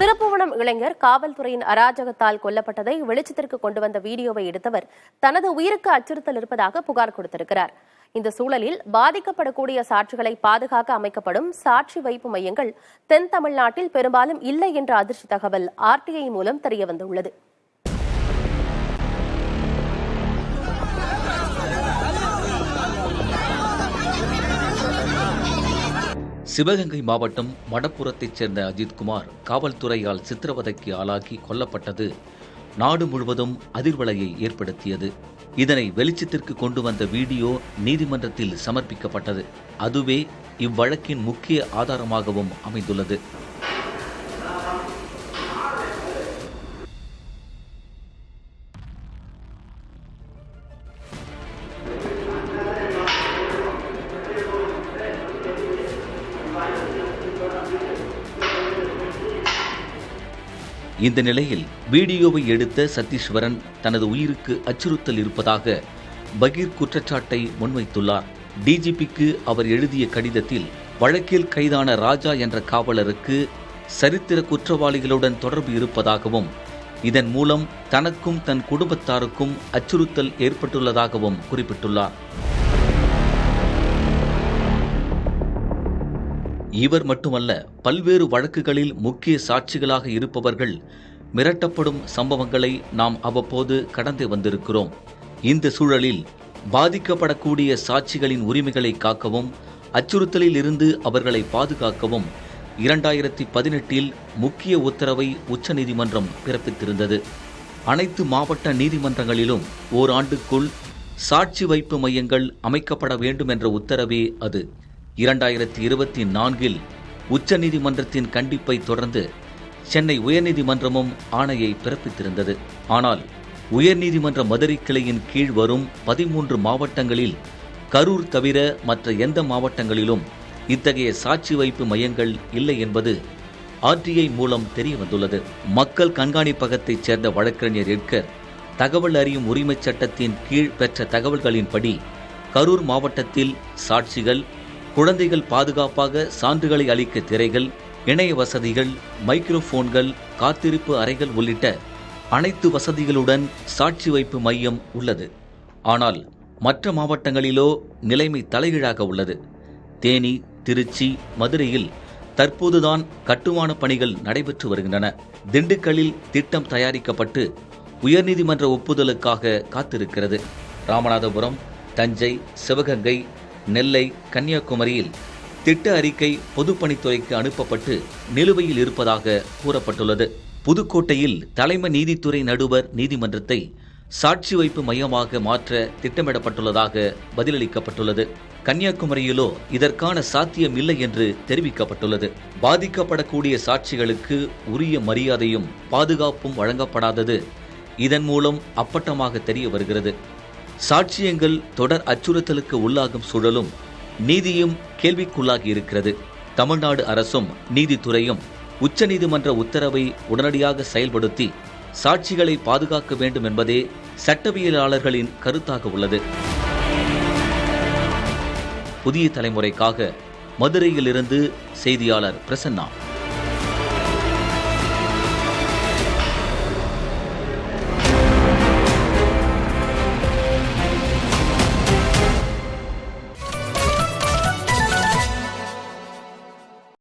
திருப்புவனம் இளைஞர் காவல்துறையின் அராஜகத்தால் கொல்லப்பட்டதை வெளிச்சத்திற்கு கொண்டு வந்த வீடியோவை எடுத்தவர் தனது உயிருக்கு அச்சுறுத்தல் இருப்பதாக புகார் கொடுத்திருக்கிறார். இந்த சூழலில் பாதிக்கப்படக்கூடிய சாட்சிகளை பாதுகாக்க அமைக்கப்படும் சாட்சி வைப்பு மையங்கள் தென் தமிழ்நாட்டில் பெரும்பாலும் இல்லை என்ற அதிர்ச்சி தகவல் ஆர்டிஐ மூலம் தெரியவந்துள்ளது. சிவகங்கை மாவட்டம் மடப்புறத்தைச் சேர்ந்த அஜித்குமார் காவல்துறையால் சித்திரவதைக்கு ஆளாகி கொல்லப்பட்டது. நாடு முழுவதும் அதிர்வலையை ஏற்படுத்தியது. இதனை வெளிச்சத்திற்கு கொண்டு வந்த வீடியோ நீதிமன்றத்தில் சமர்ப்பிக்கப்பட்டது. அதுவே இவ்வழக்கின் முக்கிய ஆதாரமாகவும் அமைந்துள்ளது. இந்த நிலையில் வீடியோவை எடுத்த சத்தீஸ்வரன் தனது உயிருக்கு அச்சுறுத்தல் இருப்பதாக பகீர் குற்றச்சாட்டை முன்வைத்துள்ளார். டிஜிபிக்கு அவர் எழுதிய கடிதத்தில் வழக்கில் கைதான ராஜா என்ற காவலருக்கு சரித்திர குற்றவாளிகளுடன் தொடர்பு இருப்பதாகவும் இதன் மூலம் தனக்கும் தன் குடும்பத்தாருக்கும் அச்சுறுத்தல் ஏற்பட்டுள்ளதாகவும் குறிப்பிட்டுள்ளார். இவர் மட்டுமல்ல பல்வேறு வழக்குகளில் முக்கிய சாட்சிகளாக இருப்பவர்கள் மிரட்டப்படும் சம்பவங்களை நாம் அவ்வப்போது கடந்து வந்திருக்கிறோம். இந்த சூழலில் பாதிக்கப்படக்கூடிய சாட்சிகளின் உரிமைகளை காக்கவும் அச்சுறுத்தலில் இருந்து அவர்களை பாதுகாக்கவும் இரண்டாயிரத்தி பதினெட்டில் முக்கிய உத்தரவை உச்சநீதிமன்றம் பிறப்பித்திருந்தது. அனைத்து மாவட்ட நீதிமன்றங்களிலும் ஓராண்டுக்குள் சாட்சி வைப்பு மையங்கள் அமைக்கப்பட வேண்டும் என்ற உத்தரவே அது. இரண்டாயிரத்தி இருபத்தி நான்கில் உச்சநீதிமன்றத்தின் கண்டிப்பை தொடர்ந்து சென்னை உயர்நீதிமன்றமும் ஆணையை பிறப்பித்திருந்தது. ஆனால் உயர்நீதிமன்ற மதுரை கிளையின் கீழ் வரும் பதிமூன்று மாவட்டங்களில் கரூர் தவிர மற்ற எந்த மாவட்டங்களிலும் இத்தகைய சாட்சி வைப்பு மையங்கள் இல்லை என்பது ஆர்டிஐ மூலம் தெரிய வந்துள்ளது மக்கள் கண்காணிப்பகத்தைச் சேர்ந்த வழக்கறிஞர் எட்கர் தகவல் அறியும் உரிமைச் சட்டத்தின் கீழ் பெற்ற தகவல்களின்படி கரூர் மாவட்டத்தில் சாட்சிகள் குழந்தைகள் பாதுகாப்பாக சான்றுகளை அளிக்க திரைகள் இணைய வசதிகள் மைக்ரோஃபோன்கள் காத்திருப்பு அறைகள் உள்ளிட்ட அனைத்து வசதிகளுடன் சாட்சி வைப்பு மையம் உள்ளது. ஆனால் மற்ற மாவட்டங்களிலோ நிலைமை தலைகீழாக உள்ளது. தேனி திருச்சி மதுரையில் தற்போதுதான் கட்டுமான பணிகள் நடைபெற்று வருகின்றன. திண்டுக்கல்லில் திட்டம் தயாரிக்கப்பட்டு உயர்நீதிமன்ற ஒப்புதலுக்காக காத்திருக்கிறது. ராமநாதபுரம் தஞ்சை சிவகங்கை நெல்லை கன்னியாகுமரியில் திட்ட அறிக்கை பொதுப்பணித்துறைக்கு அனுப்பப்பட்டு நிலுவையில் இருப்பதாக கூறப்பட்டுள்ளது. புதுக்கோட்டையில் தலைமை நீதித்துறை நடுவர் நீதிமன்றத்தை சாட்சி வைப்பு மையமாக மாற்ற திட்டமிடப்பட்டுள்ளதாக பதிலளிக்கப்பட்டுள்ளது. கன்னியாகுமரியிலோ இதற்கான சாத்தியம் இல்லை என்று தெரிவிக்கப்பட்டுள்ளது. பாதிக்கப்படக்கூடிய சாட்சிகளுக்கு உரிய மரியாதையும் பாதுகாப்பும் வழங்கப்படாதது இதன் மூலம் அப்பட்டமாக தெரிய வருகிறது. சாட்சியங்கள் தொடர் அச்சுறுத்தலுக்கு உள்ளாகும் சூழலும் நீதியும் கேள்விக்குள்ளாகி இருக்கிறது. தமிழ்நாடு அரசும் நீதித்துறையும் உச்சநீதிமன்ற உத்தரவை உடனடியாக செயல்படுத்தி சாட்சிகளை பாதுகாக்க வேண்டும் என்பதே சட்டவியலாளர்களின் கருத்தாக உள்ளது. புதிய தலைமுறைக்காக மதுரையிலிருந்து செய்தியாளர் பிரசன்னா